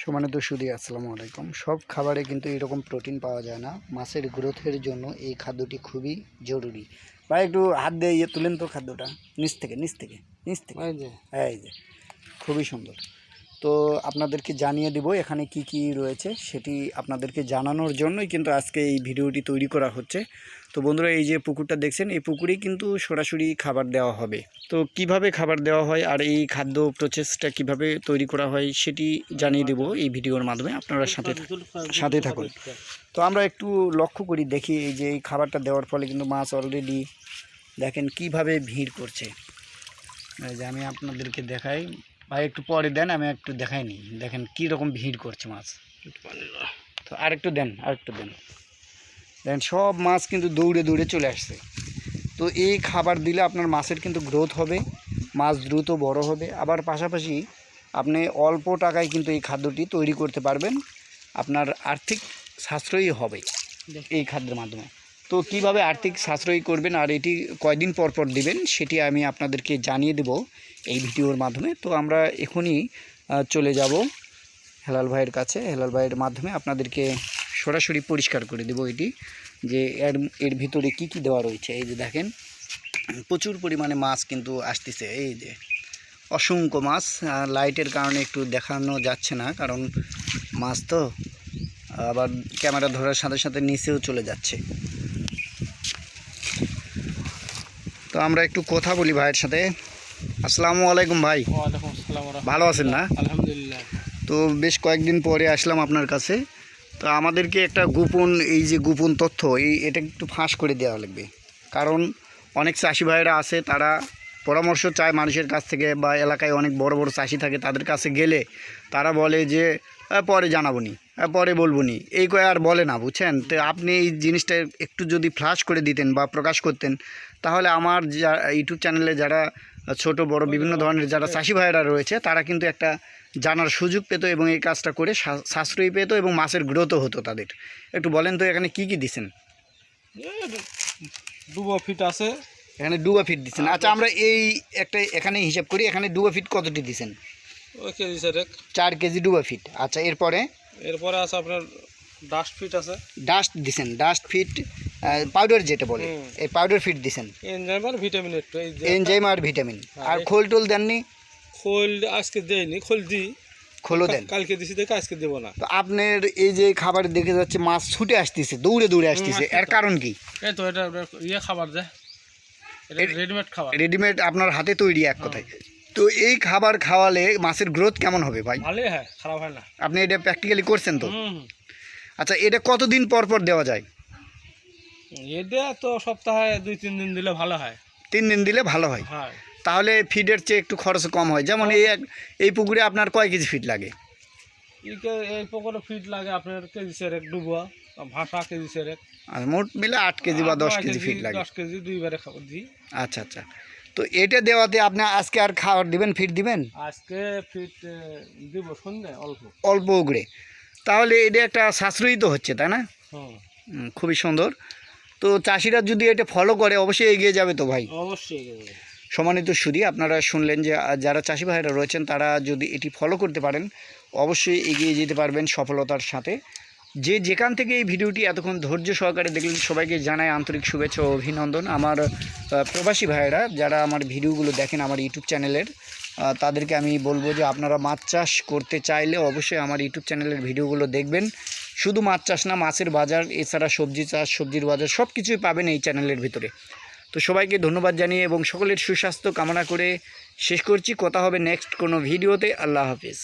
সমানিত সুদি আসসালামু আলাইকুম। সব খাবারে কিন্তু এরকম প্রোটিন পাওয়া যায় না। মাছের গ্রোথের জন্য এই খাদ্যটি খুবই জরুরি। ভাই একটু হাত দিয়ে ইয়ে তুলেন তো খাদ্যটা। নিচ থেকে নিচ থেকে নিচ থেকে। এই যে। এই যে খুবই সুন্দর। তো আপনাদেরকে জানিয়ে দিব এখানে কি কি রয়েছে সেটি আপনাদেরকে জানানোর জন্যই কিন্তু আজকে এই ভিডিওটি তৈরি করা হচ্ছে। তো বন্ধুরা, এই যে পুকুরটা দেখছেন, এই পুকুরেই কিন্তু সরাসরি খাবার দেওয়া হবে। তো কীভাবে খাবার দেওয়া হয় আর এই খাদ্য প্রসেসটা কীভাবে তৈরি করা হয় সেটি জানিয়ে দেব এই ভিডিওর মাধ্যমে। আপনারা সাথে সাথে থাকুন। তো আমরা একটু লক্ষ্য করি, দেখি এই যে এই খাবারটা দেওয়ার ফলে কিন্তু মাছ অলরেডি দেখেন কীভাবে ভিড় করছে। যে আমি আপনাদেরকে দেখাই। ভাই একটু পরে দেন আমি একটু দেখাই নি। দেখেন কী রকম ভিড় করছে মাছ। তো আরেকটু দেন আরেকটু দেন। দেখেন সব মাছ কিন্তু দৌড়ে দৌড়ে চলে আসছে। তো এই খাবার দিলে আপনার মাছের কিন্তু গ্রোথ হবে মাছ দ্রুত বড় হবে। আবার পাশাপাশি আপনি অল্প টাকায় কিন্তু এই খাদ্যটি তৈরি করতে পারবেন। আপনার আর্থিক সাশ্রয়ী হবে এই খাদ্যের মাধ্যমে। তো কীভাবে আর্থিক সাশ্রয়ী করবেন আর এটি কয়দিন পর পর দেবেন সেটি আমি আপনাদেরকে জানিয়ে দেব এই ভিডিওর মাধ্যমে। তো আমরা এখনই চলে যাব হেলাল ভাইয়ের কাছে। হেলাল ভাইয়ের মাধ্যমে আপনাদেরকে সরাসরি পরিষ্কার করে দেব এটি, যে এর এর ভিতরে কি কি দেওয়া রয়েছে। এই যে দেখেন, প্রচুর পরিমাণে মাছ কিন্তু আসতেছে। এই যে অসংখ্য মাছ লাইটের কারণে একটু দেখানো যাচ্ছে না, কারণ মাছ তো আবার ক্যামেরা ধরার সাথে সাথে নিচেও চলে যাচ্ছে। তো আমরা একটু কথা বলি ভাইয়ের সাথে। আসসালামু আলাইকুম ভাই। ভালো আছেন না? আলহামদুলিল্লাহ। তো বেশ কয়েকদিন পরে আসলাম আপনার কাছে। তো আমাদেরকে একটা গোপন এই যে গোপন তথ্য এই এটা একটু ফাঁস করে দেওয়া লাগবে। কারণ অনেক চাষি ভাইরা আছে তারা পরামর্শ চায় মানুষের কাছ থেকে বা এলাকায় অনেক বড় বড় চাষি থাকে তাদের কাছে গেলে। তারা বলে যে "আহ, পরে জানাব নি পরে বলব নি এই কয়ে আর বলে না বুঝছেন? তো আপনি এই জিনিসটা একটু যদি ফ্লাশ করে দিতেন বা প্রকাশ করতেন তাহলে আমার যা ইউটিউব চ্যানেলে যারা ছোট বড় বিভিন্ন ধরনের যারা চাষি ভাইরা রয়েছে তারা কিন্তু একটা জানার সুযোগ পেতো এবং এই কাজটা করে সাশ্রয়ী পেতো এবং মাছের গ্রোথও হতো তাদের। একটু বলেন তো এখানে কি কি দিছেন? ডুবো ফিট আছে। এখানে ডুবা ফিট দিচ্ছেন আচ্ছা আমরা এই একটা এখানে হিসাব করি এখানে ডুবা ফিট কতটি দিছেন? ওই কেজি সেরেক। চার কেজি ডুবা ফিট। আচ্ছা এরপরে? এরপরে আছে আপনার ডাস্ট ফিট আছে। ডাস্ট দিছেন ডাস্ট ফিট পাউডার যেটা বলে এই পাউডার ফিট দিছেন। এনজাইম আর ভিটামিন একটু যে এনজাইম আর ভিটামিন হ্যাঁ, আর খোল টোল দেননি? খোল আজকে দেয়নি খোল দিই। খোলও দেন। কালকে দিছি দেখে আজকে দেবো না। তো আপনার এই যে খাবার দেখে যাচ্ছে মাছ ছুটে আসতেছে দৌড়ে দৌড়ে আসতেছে আসতেছে। এর কারণ কি? এই তো এটা ইয়ে খাবার দেয় রেডিমেড খাবার। রেডিমেড আপনার হাতে তৈরি এক কথায়। তো এই খাবার খাওয়ালে মাছের গ্রোথ কেমন হবে ভাই? ভালোই হয় খারাপ হয় না। আপনি এটা প্র্যাকটিক্যালি করছেন তো? আচ্ছা এটা কতদিন পর পর দেওয়া যায়? এটা তো সপ্তাহে দুই তিন দিন দিলে ভালো হয়। তিন দিন দিলে ভালো হয়। তাহলে ফিডের চেয়ে একটু খরচ কম হয়। যেমন এই এই পুকুরে আপনার কয় কেজি ফিট লাগে? এই পুকুরে ফিট লাগে আপনার কেজি সেরেক ডুবো ভাষা কেজি সেরেক আর মোট মিলে আট কেজি বা দশ কেজি ফিট লাগে। দশ কেজি দুইবারে দিই। আচ্ছা আচ্ছা। তো এটা দেওয়াতে আপনি আজকে আর খাবার দিবেন ফিট দিবেন? আজকে ফিট দিব সন্ধ্যে অল্প। অল্প উগড়ে। তাহলে এটা একটা সাশ্রয়ী তো হচ্ছে তাই না? খুবই সুন্দর। তো চাষিরা যদি এটা ফলো করে অবশ্যই এগিয়ে যাবে তো ভাই? অবশ্যই দেবো। সম্মানিত সুদী আপনারা শুনলেন যে যারা চাষি ভাইরা রয়েছেন তারা যদি এটি ফলো করতে পারেন অবশ্যই এগিয়ে যেতে পারবেন সফলতার সাথে। যে যেখান থেকে এই ভিডিওটি এতক্ষণ ধৈর্য সহকারে দেখলেন, সবাইকে জানাই আন্তরিক শুভেচ্ছা ও অভিনন্দন। আমার প্রবাসী ভাইয়েরা, যারা আমার ভিডিওগুলো দেখেন আমার ইউটিউব চ্যানেলের তাদেরকে আমি বলব যে আপনারা মাছ চাষ করতে চাইলে অবশ্যই আমার ইউটিউব চ্যানেলের ভিডিওগুলো দেখবেন। শুধু মাছ চাষ না, মাছের বাজার, এছাড়া সবজি চাষ, সবজির বাজার সব কিছুই পাবেন এই চ্যানেলের ভিতরে। তো সবাইকে ধন্যবাদ জানিয়ে এবং সকলের সুস্বাস্থ্য কামনা করে শেষ করছি। কথা হবে নেক্সট কোনো ভিডিওতে। আল্লাহ হাফিজ।